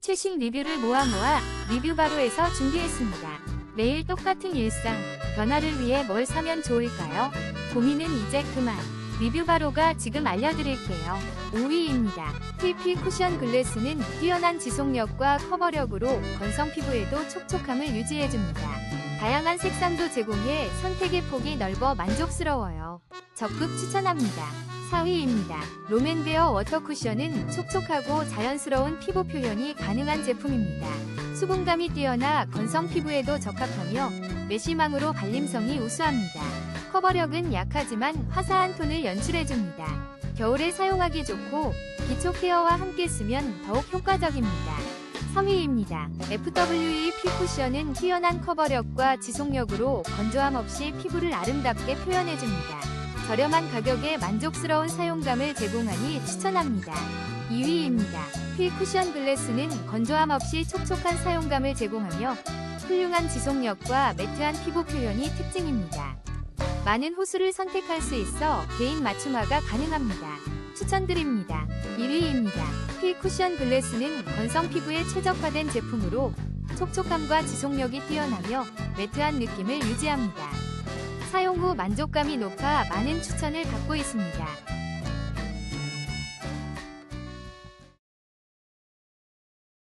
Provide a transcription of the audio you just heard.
최신 리뷰를 모아 모아 리뷰 바로에서 준비했습니다. 매일 똑같은 일상, 변화를 위해 뭘 사면 좋을까요? 고민은 이제 그만. 리뷰 바로가 지금 알려드릴게요. 5위입니다. TP 쿠션 글래스는 뛰어난 지속력과 커버력으로 건성 피부에도 촉촉함을 유지해줍니다. 다양한 색상도 제공해 선택의 폭이 넓어 만족스러워요. 적극 추천합니다. 4위입니다. 롬앤베어 워터 쿠션은 촉촉하고 자연스러운 피부 표현이 가능한 제품입니다. 수분감이 뛰어나 건성 피부에도 적합하며 메쉬망으로 발림성이 우수합니다. 커버력은 약하지만 화사한 톤을 연출해줍니다. 겨울에 사용하기 좋고 기초 케어와 함께 쓰면 더욱 효과적입니다. 3위입니다. FWE 피 쿠션은 뛰어난 커버력과 지속력으로 건조함 없이 피부를 아름답게 표현해줍니다. 저렴한 가격에 만족스러운 사용감을 제공하니 추천합니다. 2위입니다. 피 쿠션 글래스는 건조함 없이 촉촉한 사용감을 제공하며 훌륭한 지속력과 매트한 피부 표현이 특징입니다. 많은 호수를 선택할 수 있어 개인 맞춤화가 가능합니다. 추천드립니다. 1위입니다. 피 쿠션 글래스는 건성 피부에 최적화된 제품으로 촉촉함과 지속력이 뛰어나며 매트한 느낌을 유지합니다. 사용 후 만족감이 높아 많은 추천을 받고 있습니다.